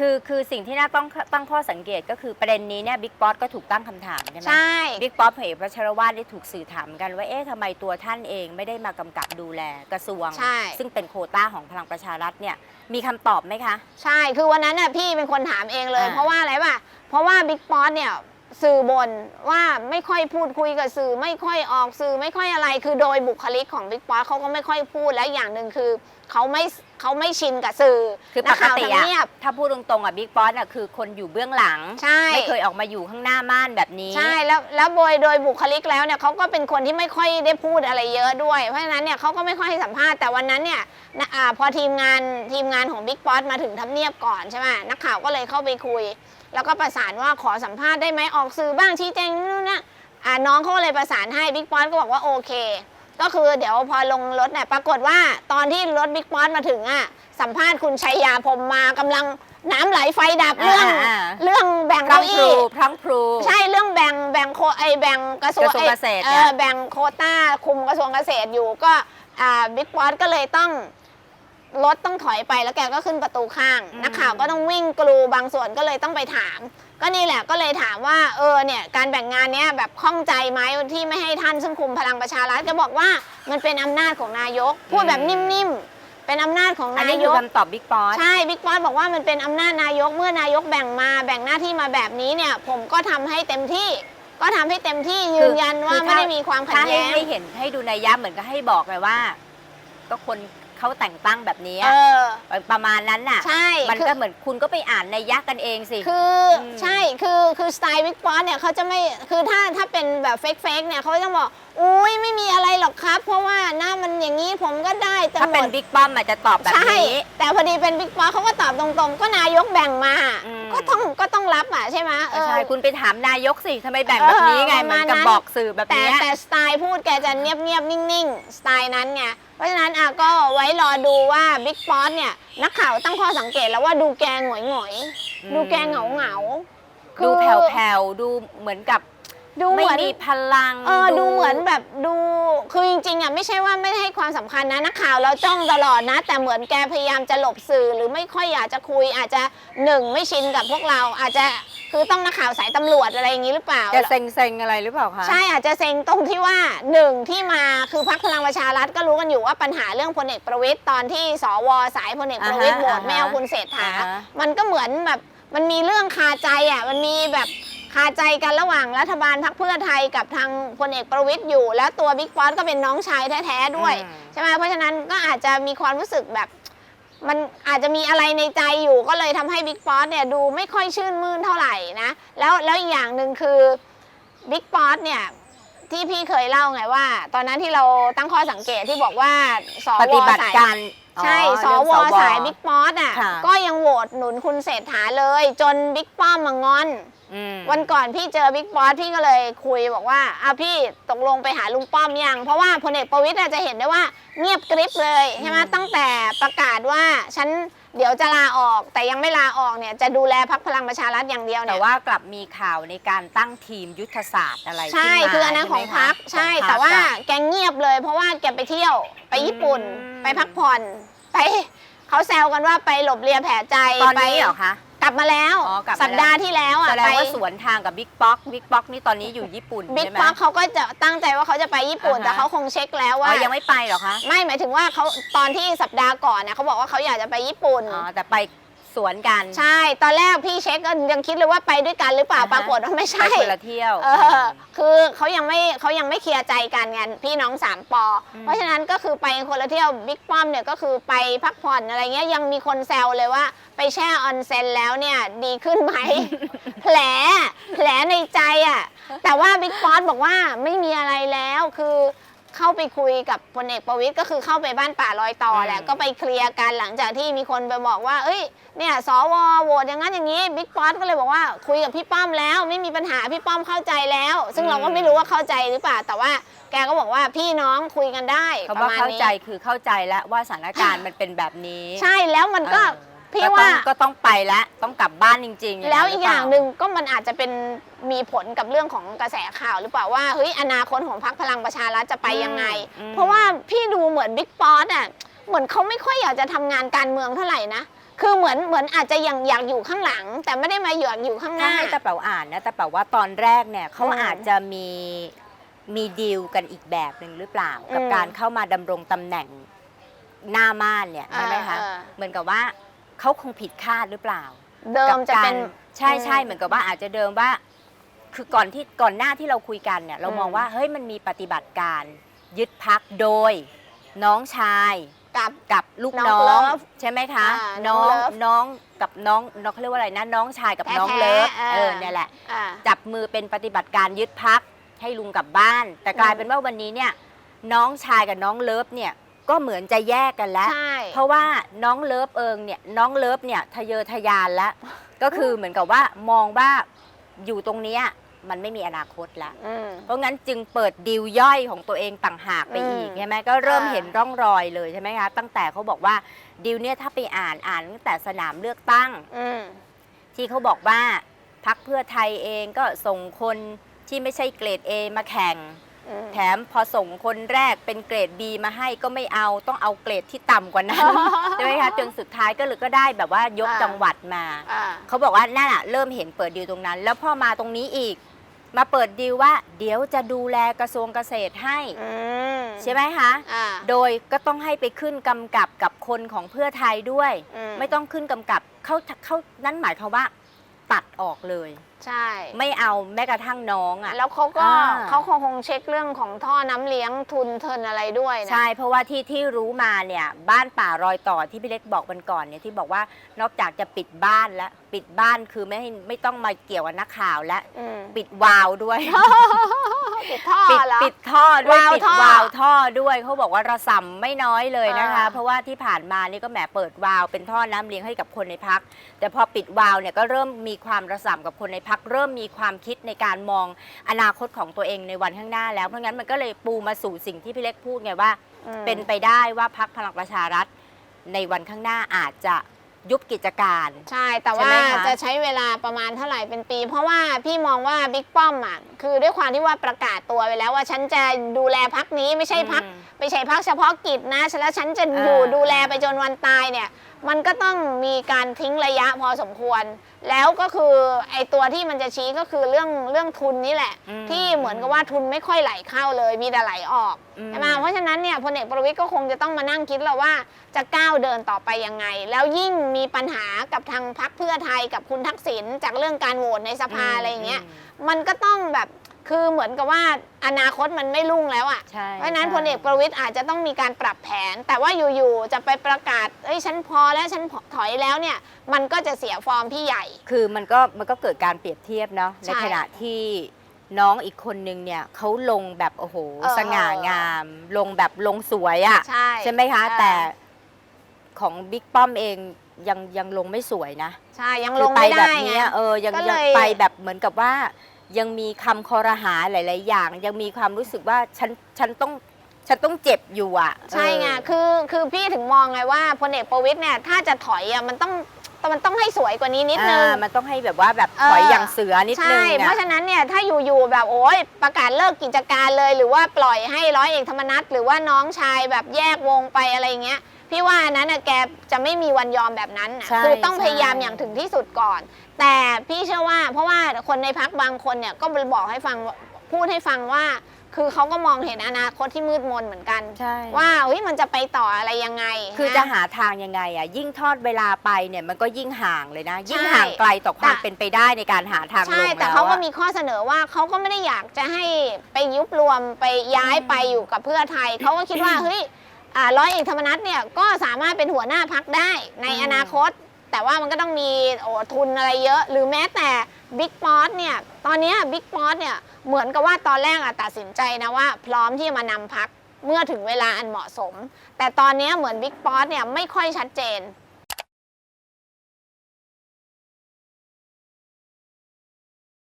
คือคือสิ่งที่น่าต้องตั้งข้อสังเกตก็คือประเด็นนี้เนี่ยบิ๊กป๊อตก็ถูกตั้งคำถามใช่ไหมใช่ บิ๊กป๊อตเหตุพัชรวาทได้ถูกสื่อถามกันว่าเอ๊ะทำไมตัวท่านเองไม่ได้มากำกับดูแลกระทรวง ใช่ ซึ่งเป็นโควต้าของพลังประชารัฐเนี่ยมีคำตอบไหมคะ ใช่ คือวันนั้นน่ะพี่เป็นคนถามเองเลย อ่าเพราะว่าอะไรป่ะ เพราะว่าบิ๊กป๊อตเนี่ย สื่อบนว่าไม่ค่อยพูดคุยกับสื่อ ไม่ค่อยออกสื่อไม่ค่อยอะไร คือโดยบุคลิกของบิ๊กป๊อตเขาก็ไม่ค่อยพูดและอย่างหนึ่งคือเขาไม่เขาไม่ชินกับสื่อคือปนักข่าวติทำเนียอะบถ้าพูดตรงๆอะบิ๊กป๊อตอะคือคนอยู่เบื้องหลัง ใช่ ไม่เคยออกมาอยู่ข้างหน้าม่านแบบนี้ ใช่แล้วแล้วโดยโดยบุคลิกแล้วเนี่ยเขาก็เป็นคนที่ไม่ค่อยได้พูดอะไรเยอะด้วย เพราะฉะนั้นเนี่ยเขาก็ไม่ค่อยให้สัมภาษณ์แต่วันนั้นเนี่ยนะอาพอทีมงานทีมงานของบิ๊กป๊อตมาถึงทำเนียบก่อนใช่ไหมนักข่าวก็เลยเข้าไปคุย แล้วก็ประสานว่าขอสัมภาษณ์ได้ไหมออกสื่อบ้างชี้แจงนู่นนะอ่าน้องเขาก็เลยประสานให้บิ๊กป๊อตก็บอกว่าโอเค ก็คือเดี๋ยวพอลงรถเนี่ยปรากฏว่าตอนที่รถบิ๊กป๊อตมาถึงอะสัมภาษณ์คุณชัยยาพรมมากำลังน้ำไหลไฟดับเรื่องอ่าเรื่องแบ่งพรัเก้างพลูอี้พรังพลูใช่เรื่องแบ่งแบ่งโคไอแบ่งกระทรวงกระทรวงไอ้เกษตรเอเนี่ยอแบ่งโควต้าคุมกระทรวงเกษตรอยู่ก็อ่าบิ๊กบอสก็เลยต้อง รถต้องถอยไปแล้วแกก็ขึ้นประตูข้าง นักข่าวก็ต้องวิ่งกลูบางส่วนก็เลยต้องไปถาม ก็นี่แหละก็เลยถามว่าเออเนี่ยการแบ่งงานเนี้ยแบบข้องใจไหมที่ไม่ให้ท่านซึ่งคุมพลังประชารัฐก็บอกว่ามันเป็นอำนาจของนายก พูดแบบนิ่มๆ เป็นอำนาจของอันนานี้ยคือกคำตอบบิ๊กป๊อตใช่บิ๊กป๊อตบอกว่ามันเป็นอำนาจนายกเมื่อนายกแบ่งมาแบ่งหน้าที่มาแบบนี้เนี่ย ผมก็ทำให้เต็มที่ ก็ทำให้เต็มที่ยืนยันว่าไม่ได้มีความขัดถ้าให้แย้ง ให้เห็นให้ดูในยยะเหมือนก็ให้บอกเลยว่า ก็คน เขาแต่งตั้งแบบนี้เออะอประมาณนั้นน่ะ ใช่มันคืก็อเหมือนคุณก็ไปอ่านในยยะกันเองสิ คืออม ใช่คือ คือสไตล์บิ๊กป๊อตเนี่ยเขาจะไม่คือถ้าถ้าเป็นแบบเฟกเฟกเนี่ยเขาจะบอกอุ้ยไม่มีอะไรหรอกครับ เพราะว่าหน้ามันอย่างนี้ผมก็ได้แต่ถ้าหมเป็นดบิ๊กป้อมอาจจะตอบแบบใช่นี้ แต่พอดีเป็นบิ๊กป๊อตเขาก็ตอบตรงๆ ก็นายกแบ่งมา อืม ก็ต้องก็ต้องรับอะใช่ไหมเออ ใช่คุณไปถามนายกสิทำไมแบ่งแบบนี้ไงเออเหมือนกับประมาณนั้น บอกสื่อแบบแต่เนี้ย แต่สไตล์พูดแกจะเงียบๆนิ่งๆ สไตล์นั้นไง เพราะฉะนั้นอะก็ไว้รอดูว่าบิ๊กป๊อตเนี่ย นักข่าวตั้งข้อสังเกตแล้วว่าดูแกหงอยหงอยๆอืมดูแกเหงาเหงาๆ ดูคือแผ่วๆ ดูเหมือนกับดูเหไม่มือนมีพลัง เออดูเหมือนแบบดู คือจริงๆอะไม่ใช่ว่าไม่ให้ความสำคัญนะนักข่าวเราจ้องตลอดนะ แต่เหมือนแกพยายามจะหลบสื่อหรือไม่ค่อยอยากจะคุย อาจจะหนึ่งไม่ชินกับพวกเราอาจจะคือต้องนักข่าวสายตำรวจอะไรอย่างนี้หรือเปล่า จะเซ็งๆ อะไรหรือเปล่าคะ ใช่อาจจะเซ็งตรงที่ว่าหนึ่งที่มาคือพักพลังประชารัฐก็รู้กันอยู่ว่าปัญหาเรื่องพลเอกประวิตยตอนที่สวสายพลเอกประวิตยอ่าฮะโหวตอ่าฮะไม่เอาคุณเศรษฐาอ่าฮะ มันก็เหมือนแบบ มันมีเรื่องคาใจอะมันมีแบบคาใจกันระหว่างรัฐบาลพักเพื่อไทยกับทางพลเอกประวิตยอยู่ แล้วตัวบิ๊กป๊อตก็เป็นน้องชายแท้ๆด้วยอืมใช่ไหมเพราะฉะนั้นก็อาจจะมีความรู้สึกแบบมันอาจจะมีอะไรในใจอยู่ก็เลยทำให้บิ๊กป๊อตเนี่ยดูไม่ค่อยชื่นมื่นเท่าไหร่นะแล้วแล้วอีกอย่างหนึ่งคือบิ๊กป๊อตเนี่ยที่พี่เคยเล่าไงว่า ตอนนั้นที่เราตั้งข้อสังเกตที่บอกว่าสปวฏิบัติสายการ ใช่อ๋อสเรื่องวสายบิ๊กป๊อตอะ ค่ะ ก็ยังโหวตหนุนคุณเศรษฐาเลย จนบิ๊กป้อมมางอนอืม วันก่อนพี่เจอบิ๊กบอสพี่ก็เลยคุยบอกว่าอะพี่ตกลงไปหาลุงป้อมยังเพราะว่าพลเอกประวิตยอาจจะเห็นได้ว่าเงียบกริบเลยใช่ไหมอืมตั้งแต่ประกาศว่าฉันเดี๋ยวจะลาออก แต่ยังไม่ลาออกเนี่ยจะดูแลพักพลังประชารัฐอย่างเดียวแต่เนี่ยว่ากลับมีข่าวในการตั้งทีมยุทธศาสตร์อะไรใช่ขึ้นมาคืออันนั้นใช่ของไหมพักคะใช่ ของพรรคแต่ว่าอะ แกเงียบเลย เพราะว่าแกไปเที่ยวไปญี่ปุ่น อืม ไปพักผ่อนไปเขาแซวกันว่าไปหลบเลียแผลใจตอนไปนี้เหรอคะ กลับมาแล้วอ๋อกลับมาแล้ว สัปดาห์ที่แล้วอะแสดงไปว่าสวนทางกับบิ๊กป๊อกบิ๊กป๊อกนี่ตอนนี้อยู่ญี่ปุ่นบิ๊กใช่ไหม ป๊อกเขาก็จะตั้งใจว่าเขาจะไปญี่ปุ่นอ่าฮะ แต่เขาคงเช็คแล้วอ๋ว่า อยังไม่ไปเหรอคะไม่หมายถึงว่าเขาตอนที่สัปดาห์ก่อนเนี่ยเขาบอกว่าเขาอยากจะไปญี่ปุ่น อ๋อแต่ไป สวนกัน ใช่ ตอนแรกพี่เช็คก็ยังคิดเลยว่าไปด้วยกันหรือเปล่าอ่าฮะ ปรากฏว่าไม่ไปใช่คนละเที่ยว เออคือเขายังไม่เขายังไม่เคลียร์ใจกันไงพี่น้องสามปออมเพราะฉะนั้นก็คือไปคนละเที่ยวบิ๊กป้อมเนี่ยก็คือไปพักผ่อนอะไรเงี้ยยังมีคนแซวเลยว่า ไปแช่ออนเซ็นแล้วเนี่ยดีขึ้นไหม แผลแผลในใจอะแต่ว่าบิ๊กป๊อตบอกว่าไม่มีอะไรแล้วคือ เข้าไปคุยกับพลเอกประวิตยก็คือเข้าไปบ้านป่าลอยต่อแหละอืมก็ไปเคลียร์กันหลังจากที่มีคนไปบอกว่า เอ้ยเนี่ยสวโหวตอย่างนั้นอย่างนี้บิ๊กป๊อตก็เลยบอกว่าคุยกับพี่ป้อมแล้ว ไม่มีปัญหาพี่ป้อมเข้าใจแล้ว ซึ่งเราก็ไม่รู้ว่าเข้าใจหรือเปล่าแต่ว่าแกก็บอกว่าพี่น้องคุยกันได้เขาประว่ามาณเข้านี้ใจคือเข้าใจแล้วว่าสถานการณ์มันเป็นแบบนี้ ใช่แล้วมันก็เออ พี่ก็ต้องว่าก็ต้องไปแล้ว ต้องกลับบ้านจริงๆแล้วอีกอย่างรืเปหนึ่งก็มันอาจจะเป็นมีผลกับเรื่องของกระแสข่าวหรือเปล่าว่าเฮ้ยอนาคตของพรรคพลังประชารัฐจะไปยังไง อืมเพราะว่าพี่ดูเหมือนบิ๊กป๊อตอะเหมือนเขาไม่ค่อยอยากจะทำงานการเมืองเท่าไหร่นะคือเหมือนเหมือนอาจจะยังอยากอยู่ข้างหลัง แต่ไม่ได้มาอยากอยู่ข้างหถ้าน้า ให้ตาเป๋าอ่านนะตาเป๋าว่าตอนแรกเนี่ยเขาอืมอาจจะมีมีดีลกันอีกแบบหนึ่งหรือเปล่า กับอืม การเข้ามาดำรงตำแหน่งหน้าม่านเนี่ยใช่ไหมคะอ่าเหมือนกับว่า เขาคงผิดคาดหรือเปล่าเดิมจะเป็นกับการใช่ใช่อืมเหมือนกับว่าอาจจะเดิมว่า คือก่อนที่ก่อนหน้าที่เราคุยกันเนี่ย เรามองอืมว่าเฮ้ยมันมีปฏิบัติการยึดพักโดย น้องชายกับ กับลูกน้น้ององเลิฟใช่ไหมคะอ่าน้น้อองงเลิฟน้องกับน้องน้องเขาเรียกว่าอะไรนะน้องชายกับน้องแท้ๆเลิฟอ่า เออเนี่ยแหละ อ่า จับมือเป็นปฏิบัติการยึดพักให้ลุงกลับบ้าน แต่กลายอืมเป็นว่าวันนี้เนี่ยน้องชายกับน้องเลิฟเนี่ย ก็เหมือนจะแยกกันแล้ว ใช่ เพราะว่าน้องเลิฟเอิงเนี่ยน้องเลิฟเนี่ยทะเยอทะยานแล้ว ก็คือเหมือนกับว่ามองว่าอยู่ตรงเนี้ยมันไม่มีอนาคตแล้ว อืม เพราะงั้นจึงเปิดดิวย่อยของตัวเองต่างหากไปอีกอืมใช่ไหมก็เริ่มอ่าเห็นร่องรอยเลยใช่ไหมคะตั้งแต่เขาบอกว่าดิวเนี่ยถ้าไปอ่านอ่านตั้งแต่สนามเลือกตั้ง อืม ที่เขาบอกว่าพักเพื่อไทยเองก็ส่งคนที่ไม่ใช่เกรด A มาแข่งอืม แถมพอส่งคนแรกเป็นเกรด B มาให้ก็ไม่เอาต้องเอาเกรดที่ต่ำกว่านั้น ใช่ไหมคะจนสุดท้ายก็เลยก็ได้แบบว่ายกอ่า จังหวัดมา อ่า เขาบอกว่านั่นอะเริ่มเห็นเปิดดีลตรงนั้น แล้วพอมาตรงนี้อีก มาเปิดดีลว่า เดี๋ยวจะดูแลกระทรวงเกษตรให้ อืมใช่ไหมคะ อ่า โดยก็ต้องให้ไปขึ้นกำกับกับคนของเพื่อไทยด้วย อืม ไม่ต้องขึ้นกำกับเขาเขานั่นหมายความว่า ตัดออกเลย ใช่ ไม่เอาแม้กระทั่งน้องอะ แล้วเขาก็อ่า เขาคงคงเช็คเรื่องของท่อน้ำเลี้ยงทุนเทินอะไรด้วยนะ ใช่ เพราะว่าที่ที่รู้มาเนี่ยบ้านป่ารอยต่อที่พี่เล็กบอกวันก่อนเนี่ยที่บอกว่านอกจากจะปิดบ้านแล้วปิดบ้านคือไม่ให้ไม่ต้องมาเกี่ยวกับนักข่าวแล้วอืมปิดวาล์วด้วย ปิดท่อปิดเหรอ ปิดท่อด้วยวาล์วปิดท่อวาล์วท่อด้วยเขาบอกว่าระส่ำไม่น้อยเลยนะคะ อ่า เพราะว่าที่ผ่านมานี่ก็แหมเปิดวาล์วเป็นท่อน้ำเลี้ยงให้กับคนในพัก แต่พอปิดวาล์วเนี่ยก็เริ่มมีความระส่ำกับคนในพักเริ่มมีความคิดในการมองอนาคตของตัวเองในวันข้างหน้าแล้ว เพราะงั้นมันก็เลยปูมาสู่สิ่งที่พี่เล็กพูดไงว่า อืม เป็นไปได้ว่าพักพลังประชารัฐ ในวันข้างหน้าอาจจะยุบกิจการ ใช่ แต่ใช่ว่าไหมคะจะใช้เวลาประมาณเท่าไหร่เป็นปี เพราะว่าพี่มองว่าบิ๊กป้อมอะคือด้วยความที่ว่าประกาศตัวไปแล้วว่าฉันจะดูแลพักนี้ไม่ใช่พักอืมไม่ใช่พักเฉพาะกิจนะแล้วฉันจะอยู่อ่าดูแลไปจนวันตายเนี่ย มันก็ต้องมีการทิ้งระยะพอสมควร แล้วก็คือไอ้ตัวที่มันจะชี้ก็คือเรื่องเรื่องทุนนี่แหละ อืมที่เหมือนกับว่าทุนไม่ค่อยไหลเข้าเลย มีแต่ไหลออกอืม ใช่ไหมเพราะฉะนั้นเนี่ยพลเอกประวิตยก็คงจะต้องมานั่งคิดแล้วว่าจะก้าวเดินต่อไปยังไง แล้วยิ่งมีปัญหากับทางพรรคเพื่อไทยกับคุณทักษิณจากเรื่องการโหวตในสภาอะไรอย่างเงี้ย มันก็ต้องแบบ คือเหมือนกับว่าอนาคตมันไม่รุ่งแล้วอะ่ะ ใช่เพราะฉะนั้นใช่ พลเอกประวิตยอาจจะต้องมีการปรับแผน แต่ว่าอยู่ๆจะไปประกาศเอ้ยฉันพอแล้วฉันถอยแล้วเนี่ย มันก็จะเสียฟอร์มพี่ใหญ่ คือมันก็มันก็เกิดการเปรียบเทียบเนาะใช่ในขณะที่น้องอีกคนนึงเนี่ยเขาลงแบบโอ้โห เออ สง่างาม ลงแบบลงสวยอะใช่ใช่ ไหมคะเออแต่ของบิ๊กป้อมเองยังยังลงไม่สวยนะใช่ยังคืลองไปไม่แบบได้ไง เนี้ยเออยังก็เลยังยไปแบบเหมือนกับว่า ยังมีคำคอรหาหลาย ๆ อย่าง ยังมีความรู้สึกว่าฉันฉันต้องฉันต้องเจ็บอยู่อะใช่ไงเออคือคือพี่ถึงมองไงว่าพลเอกประวิตยเนี่ยถ้าจะถอยอะมันต้องมันต้องให้สวยกว่านี้นิดนึงอ่ามันต้องให้แบบว่าแบบเออถอยอย่างเสือนิดนึใช่งเพอะราะฉะนั้นเนี่ยถ้าอยู่ๆแบบโอ้ยประกาศเลิกกิจการเลย หรือว่าปล่อยให้ร้อยเอกธรรมนัฐหรือว่าน้องชายแบบแยกวงไปอะไรเงี้ย พี่ว่าอันนั้นน่ะแกจะไม่มีวันยอมแบบนั้นน่ะใช่คือต้องใช่ พยายามอย่างถึงที่สุดก่อน แต่พี่เชื่อว่าเพราะว่าคนในพักบางคนเนี่ยก็บอกให้ฟังพูดให้ฟังว่า คือเขาก็มองเห็นอนาคตที่มืดมนเหมือนกัน ใช่ว่าเฮ้ยมันจะไปต่ออะไรยังไงคือนะจะหาทางยังไงอะยิ่งทอดเวลาไปเนี่ยมันก็ยิ่งห่างเลยนะ ยิ่งใช่ห่างไกลต่อความแต่ เป็นไปได้ในการหาทางลงใช่แล้วแต่เขาก็อะ มีข้อเสนอว่าเขาก็ไม่ได้อยากจะให้ไปยุบรวมไปย้ายไปอยู่กับเพื่อไทย เขาก็คิดว่า เฮ้ยอ่า ร้อยเอกธรรมนัฐเนี่ยก็สามารถเป็นหัวหน้าพักได้ในอืมอนาคต แต่ว่ามันก็ต้องมีโอ้ทุนอะไรเยอะ หรือแม้แต่บิ๊กป๊อตเนี่ยตอนเนี้บิ๊กป๊อตเนี่ยเหมือนกับว่าตอนแรกอะตัดสินใจนะว่า พร้อมที่จะมานำพักเมื่อถึงเวลาอันเหมาะสม แต่ตอนเนี้ยเหมือนบิ๊กป๊อตเนี่ยไม่ค่อยชัดเจน